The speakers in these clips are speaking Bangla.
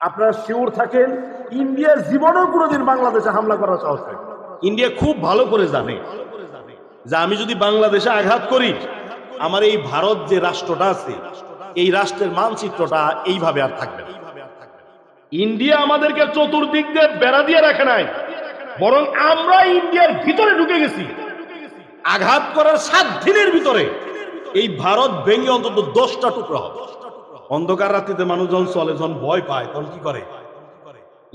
আপনারা শিওর থাকেন, ইন্ডিয়ার জীবনেও কোনোদিন বাংলাদেশে হামলা করার সাহস থাকে ইন্ডিয়া খুব ভালো করে জানে যে আমি যদি বাংলাদেশে আঘাত করি, আমার এই ভারত যে রাষ্ট্রটা আছে, এই রাষ্ট্রের মানচিত্রটা এইভাবে আর থাকবে ইন্ডিয়া আমাদেরকে চতুর্দিক দিয়ে বেড়া দিয়ে রাখে নাই, বরং আমরা ইন্ডিয়ার ভিতরে ঢুকে গেছি। আঘাত করার সাত দিনের ভিতরে এই ভারত ভেঙে অন্তত দশটা টুকরা হবে। অন্ধকার রাত্রিতে মানুষ যখন চলে, যখন ভয় পায়, তখন কি করে?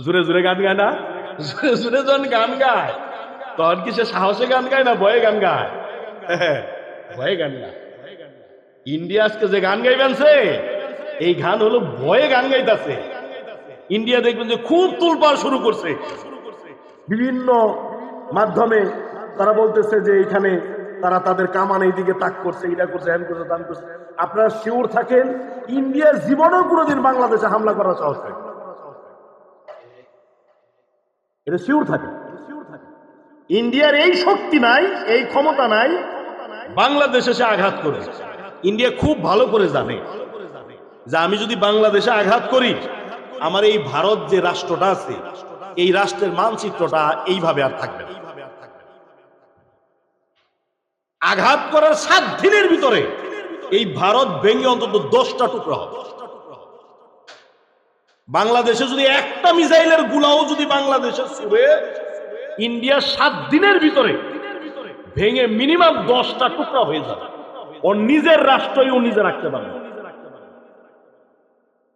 জোরে জোরে গান গায় না? জোরে জোরে যখন গান গায়, তখন কি সে সাহসে গান গায় না ভয়ে গান গায়? ভয়ে গান গায়। ইন্ডিয়া যে গান গাইবেনছে এই গান হলো ভয়ে গান গাইতেছে। ইন্ডিয়া দেখবেন যে খুব তুলপাড় শুরু করছে। বিভিন্ন মাধ্যমে তারা বলতেছে যে এখানে তারা তাদের কামান এই দিকে তাক করছে এটা করছে হ্যান করছে দান করছে। আপনারা শিওর থাকেন ইন্ডিয়ার জীবনেও কোনোদিন বাংলাদেশে হামলা করার সাহস থাকে এটা শিওর থাকে। ইন্ডিয়ার এই শক্তি নাই, এই ক্ষমতা নাই, বাংলাদেশে সে আঘাত করবে ইন্ডিয়া খুব ভালো করে জানে যে আমি যদি বাংলাদেশে আঘাত করি, আমার এই ভারত যে রাষ্ট্রটা আছে, এই রাষ্ট্রের মানচিত্রটা এইভাবে আর থাকবে না। আঘাত করার সাত দিনের ভিতরে এই ভারত ভেঙে অন্তত দশটা টুকরা হবে। বাংলাদেশে যদি একটা মিসাইলের গুলাও যদি বাংলাদেশে ছুড়ে ইন্ডিয়া সাত দিনের ভিতরে ভেঙে মিনিমাম দশটা টুকরা হয়ে যাবে। ওর নিজের রাষ্ট্রই ও নিজে রাখতে পারবে।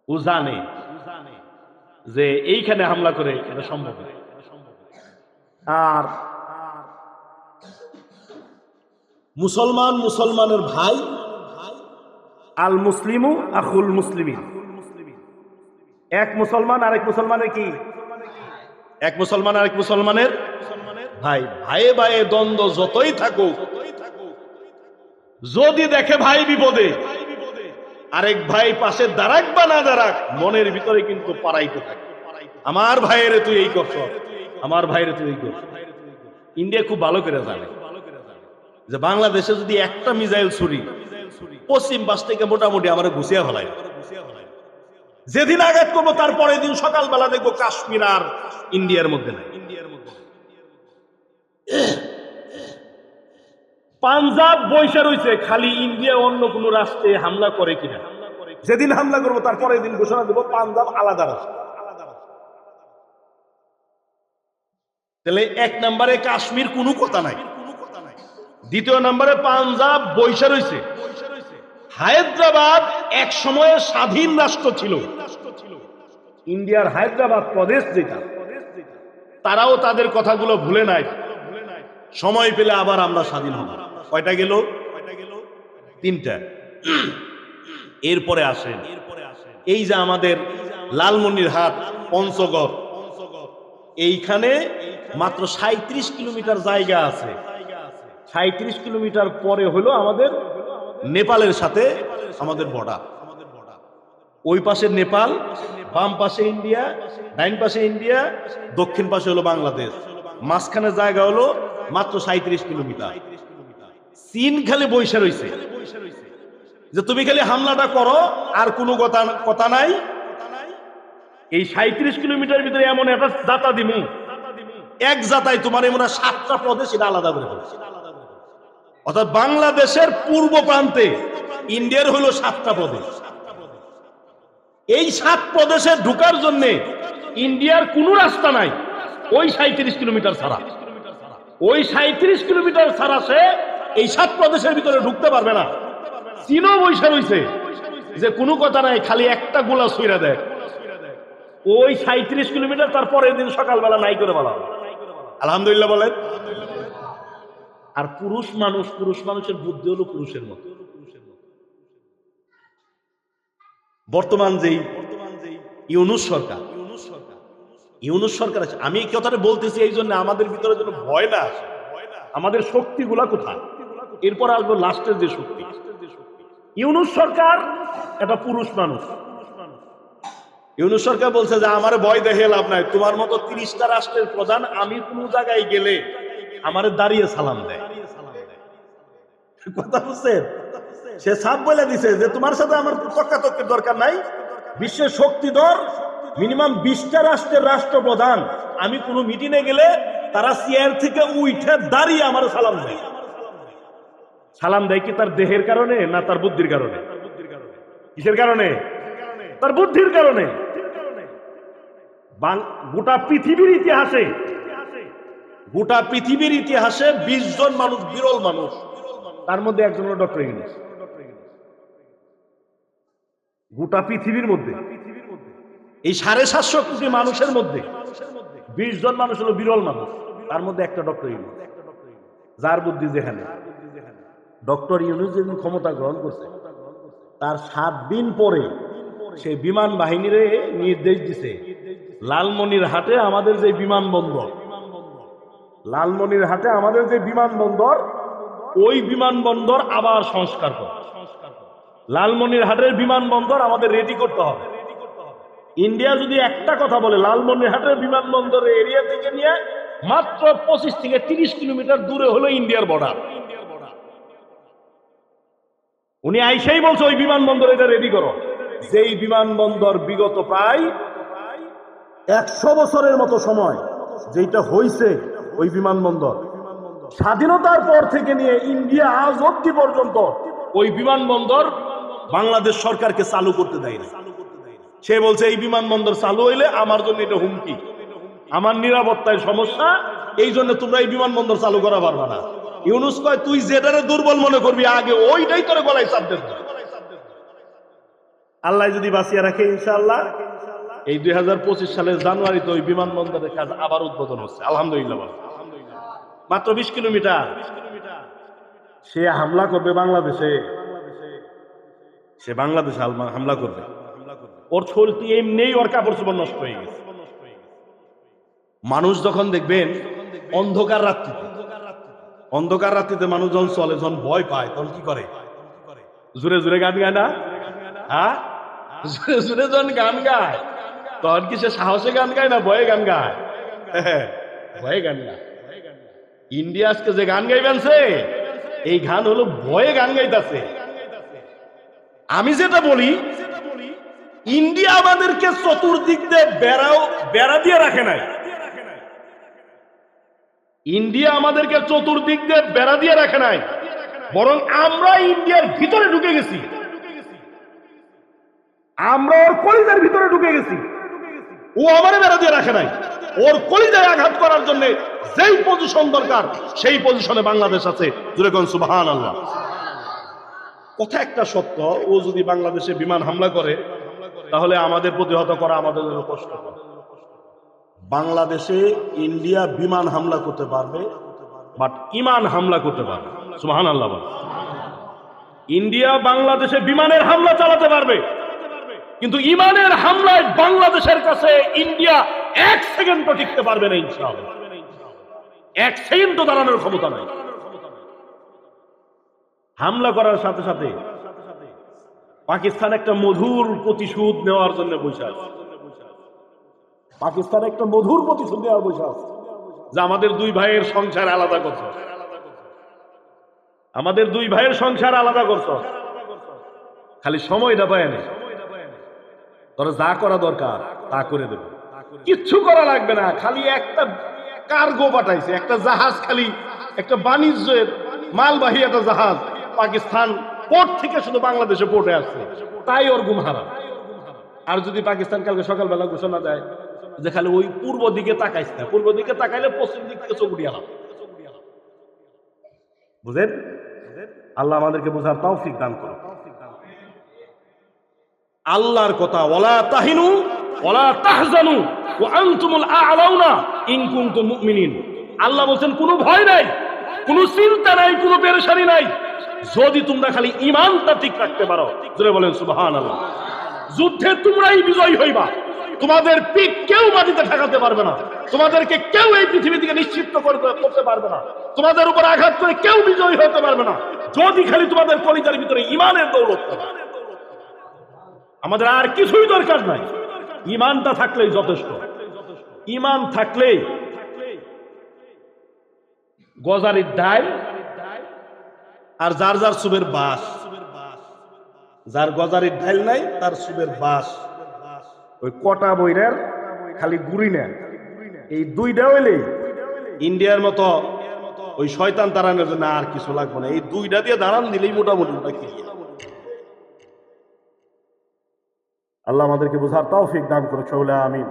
ও জানে যে এইখানে হামলা করে এটা সম্ভব। আর মুসলমান মুসলমানের ভাই। আল মুসলিমু আখুল মুসলিমিন। এক মুসলমান আরেক মুসলমানের কি? এক মুসলমান আরেক মুসলমানের ভাই। ভাইয়ে ভাইয়ে দ্বন্দ্ব যতই থাকুক যদি দেখে ভাই বিপদে আরেক ভাই পাশে দাঁড়াক বা না দাঁড়াক মনের ভিতরে কিন্তু পারাইতে থাকে। আমার ভাইয়ের তুই এই করছ আমার ভাইয়ের তুই এই করছ। ইন্ডিয়া খুব ভালো করে জানে। যে বাংলাদেশে যদি একটা মিসাইল ছুরি, পশ্চিম পাশ থেকে মোটামুটি আমার ঘুষিয়া ফেলায়। যেদিন আঘাত করব তারপরের দিন সকালবেলা দেখব কাশ্মীর আর ইন্ডিয়ার মধ্যে নাই। পাঞ্জাব বৈশা রয়েছে খালি ইন্ডিয়া অন্য কোন রাষ্ট্রে হামলা করে কিনা। যেদিন হামলা করব তারপরের দিন ঘোষণা দেবো, পাঞ্জাব আলাদা রাষ্ট্র। তাহলে এক নম্বরে কাশ্মীর কোনো কথা নাই। দ্বিতীয় নম্বরে পাঞ্জাব বৈশা রয়েছে। হায়দ্রাবাদ এক সময়ে স্বাধীন রাষ্ট্র ছিল। ইন্ডিয়ার হায়দ্রাবাদ প্রদেশ যেটা, তারাও তাদের কথাগুলো ভুলে নাই। সময় পেলে আবার আমরা স্বাধীন হব। কয়টা গেল? তিনটা। এরপরে আসেন। এই যে আমাদের লালমনির হাট, পঞ্চগড়, এইখানে মাত্র সাঁত্রিশ কিলোমিটার জায়গা আছে। সাঁত্রিশ কিলোমিটার পরে হলো আমাদের নেপালের সাথে আমাদের বর্ডার ওই পাশে নেপাল, বাম পাশে ইন্ডিয়া, ডাইন পাশে ইন্ডিয়া, দক্ষিণ পাশে হলো বাংলাদেশ। মাঝখানে জায়গা হলো মাত্র সাঁত্রিশ কিলোমিটার। চীন খালি বৈশা রয়েছে যে তুমি খালি হামলাটা করো, আর কোনো কথা কথা নাই। এই সাঁত্রিশ কিলোমিটার ভিতরে এমন একটা যাতা দিমু। এক যাতায় তোমার এমন সাতটা প্রদেশ এটা আলাদা করে ফেলছে। অর্থাৎ বাংলাদেশের পূর্ব প্রান্তে ইন্ডিয়ার হলো সাতটা প্রদেশ। এই সাত প্রদেশে ঢুকার জন্য ইন্ডিয়ার কোনো রাস্তা নাই, ওই সাঁত্রিশ কিলোমিটার ছাড়া। ওই সাঁত্রিশ কিলোমিটার ছাড়া সে এই সাত প্রদেশের ভিতরে ঢুকতে পারবে না। চীনও বৈশা রয়েছে যে কোনো কথা নাই, খালি একটা গোলা সুইরা দেয়। ওই সাঁত্রিশ কিলোমিটার তার পরের দিন সকালবেলা নাই করে বলা আলহামদুলিল্লাহ বলেন। আর পুরুষ মানুষ, পুরুষ মানুষের বুদ্ধি হলো পুরুষের মতো। বর্তমান যেই ইউনুস সরকার ইউনুস সরকার আছে। আমি এই কথাটা বলতেছি এই জন্য আমাদের ভিতরে যেন ভয় না আসে। আমাদের শক্তিগুলা কোথায়? এরপর আসব লাস্টের যে শক্তি। ইউনুস সরকার একটা পুরুষ মানুষ। ইউনুস সরকার বলছে যে, আমার ভয় দেখে লাভ নাই। তোমার মতো তিরিশটা রাষ্ট্রের প্রধান আমি কোনো জায়গায় গেলে আমার দাঁড়িয়ে সালাম দেয়। কথা বুঝছেন সে সাপ বলে দিছে যে, তোমার সাথে আমার দরকার নাই। বিশ্বের শক্তিধর মিনিমাম বিশটা রাষ্ট্রের রাষ্ট্রপ্রধান। আমি কোনো মিটিংয়ে গেলে তারা চেয়ার থেকে উঠে দাঁড়িয়ে আমার সালাম দেয়। সালাম দেয় কি তার দেহের কারণে না তার বুদ্ধির কারণে? কিসের কারণে? তার বুদ্ধির কারণে। গোটা পৃথিবীর ইতিহাসে গোটা পৃথিবীর ইতিহাসে বিশ জন মানুষ বিরল মানুষ। তার মধ্যে একজন হলো ডক্টর ইংলিশ গোটা পৃথিবীর মধ্যে, এই সাড়ে সাতশো কোটি মানুষের মধ্যে বিশ জন মানুষ হলো বিরল মানুষ। তার মধ্যে একটা ডক্টর ইউনুস। যার বুদ্ধি যেখানে ডক্টর ইউনুস যেদিন ক্ষমতা গ্রহণ করছে, তার সাত দিন পরে সে বিমান বাহিনীরে নির্দেশ দিছে, লালমনির হাটে আমাদের যে বিমানবন্দর, লালমনির হাটে আমাদের যে বিমানবন্দর ওই বিমানবন্দর আবার সংস্কার কর লালমনির হাটের বিমানবন্দর আমাদের রেডি করতে হবে। ইন্ডিয়া যদি একটা কথা বলে লালমনির হাটের বিমানবন্দরের এরিয়া থেকে নিয়ে মাত্র পঁচিশ থেকে তিরিশ কিলোমিটার দূরে হলো ইন্ডিয়ার বর্ডার উনি আইসাই বলছে, ওই বিমানবন্দর এটা রেডি করো। যেই বিমানবন্দর বিগত প্রায় একশো বছরের মতো সময় যেটা হইছে ওই বিমানবন্দর। স্বাধীনতার পর থেকে নিয়ে ইন্ডিয়া আজ অব্দি পর্যন্ত ওই বিমানবন্দর বাংলাদেশ সরকারকে চালু করতে দেয় না সে বলছে, এই বিমানবন্দর চালু হইলে আমার জন্য এটা হুমকি। আমার নিরাপত্তায় সমস্যা, এই জন্য তোমরা এই বিমানবন্দর চালু করা পারবে না। ইউনুস কয়, তুই যেটারে দুর্বল মনে করবি, আগে ওইটাই তোরে গলায় চাপ আল্লাহ যদি বাঁচিয়ে রাখে, ইনশাআল্লাহ, এই দুই হাজার পঁচিশ সালের জানুয়ারিতে ওই বিমানবন্দরের কাজ আবার উদ্বোধন হচ্ছে। আলহামদুলিল্লাহ। মাত্র বিশ কিলোমিটার। সে হামলা করবে বাংলাদেশে। সে বাংলাদেশে হামলা করবে। ওর চলতি এমনিই ওর কাপড় চোপড় নষ্ট হয়ে গেছে। মানুষ যখন দেখবেন অন্ধকার রাত্রিতে অন্ধকার রাত্রিতে মানুষ যখন চলে যখন ভয় পায় তখন কি করে? জোরে জোরে গান গায় না? হ্যাঁ? জোরে জোরে যখন গান গায় তখন কি সে সাহসে গান গায় না ভয়ে গান গায়? হ্যাঁ, ভয়ে গান গায়। ইন্ডিয়া আজকে যে গান গাইবেনছে, এই গান হলো ভয়ে গান গাইতেছে। আমি যেটা বলি, ইন্ডিয়া আমাদেরকে চতুর্দিক দিয়ে বেড়াও, বেড়া দিয়ে রাখে নাই। ইন্ডিয়া আমাদেরকে চতুর্দিক দিয়ে বেড়া দিয়ে রাখে নাই। বরং আমরা ইন্ডিয়ার ভিতরে ঢুকে গেছি। আমরা ওর কলিজার ভিতরে ঢুকে গেছি। ও আমারে বেড়া দিয়ে রাখে নাই। ওর কলিজায় আঘাত করার জন্য যেই পজিশন দরকার, সেই পজিশনে বাংলাদেশ আছে। কোন সুবাহান আল্লাহ কথা একটা সত্য, ও যদি বাংলাদেশে বিমান হামলা করে, তাহলে আমাদের প্রতিহত করা আমাদের জন্য কষ্ট বাংলাদেশে ইন্ডিয়া বিমান হামলা করতে পারবে, বাট ইমান হামলা করতে পারবে সুবাহান আল্লাহ ইন্ডিয়া বাংলাদেশে বিমানের হামলা চালাতে পারবে, কিন্তু ইমানের হামলায় বাংলাদেশের কাছে ইন্ডিয়া এক সেকেন্ডও টিকতে পারবে না, ইনশাআল্লাহ। এক সেকেন্ডও দাঁড়ানোর ক্ষমতা নাই। হামলা করার সাথে সাথে পাকিস্তান একটা মধুর প্রতিশোধ নেওয়ার জন্য বসে আছে। পাকিস্তান একটা মধুর প্রতিশোধ নেওয়ার বসে আছে। যে আমাদের দুই ভাইয়ের সংসার আলাদা করছ। আমাদের দুই ভাইয়ের সংসার আলাদা করছ। খালি সময়টা পায় না। তোরা যা করা দরকার তা করে দেবে। কিচ্ছু করা লাগবে না। খালি একটা কার্গো পাঠাইছে। একটা জাহাজ খালি, একটা বাণিজ্যের মালবাহী একটা জাহাজ পাকিস্তান পোর্ট থেকে শুধু বাংলাদেশে পোর্টে আসছে। তাই ওর গুম হারা আর যদি পাকিস্তান কালকে সকালবেলা ঘোষণা দেয় যে খালি ওই পূর্ব দিকে তাকাইস না, পূর্ব দিকে তাকাইলে পশ্চিম দিক থেকে চোখ উঠিয়ে বুঝেন? আল্লাহ আমাদেরকে বোঝার তৌফিক দান করো আল্লাহর কথা ওলা তাহিনু ওলা তাহজানু ও আনতুমুল আ'লাউনা। আল্লাহ বলেন কোনো ভয় নাই, কোনো চিন্তা নাই, কোনো পেরেশানি নাই। যদি তোমরা খালি ঈমানটা ঠিক রাখতে পারো, জোরে বলেন, সুবহানাল্লাহ। যুদ্ধে তোমরাই বিজয়ী হইবা। তোমাদের পিঠ কেউ মাটিতে ঠেকাতে পারবে না। তোমাদেরকে কেউ এই পৃথিবী থেকে নিশ্চিত করতে পারবে না। তোমাদের উপর আঘাত করে কেউ বিজয়ী হতে পারবে না। যদি খালি তোমাদের কলিজার ভিতরে ইমানের দৌলত আমাদের আর কিছুই দরকার নাই। ইমানটা থাকলেই যথেষ্ট। ইমান থাকলেই গজারির ডাল আর যার যার সুবের বাস। যার গজারির ডাল নাই, তার সুবের বাস। ওই কটা বইরের খালি গুড়ি না। এই দুইটা হইলে ইন্ডিয়ার মতো ওই শয়তান তাড়ানোর জন্য আর কিছু লাগবে না। এই দুইটা দিয়ে দাঁড়ান দিলেই মোটামুটি ওটা ক্লিয়ার আল্লাহ আমাদেরকে বোঝার তৌফিক দান করে চলে আমিন।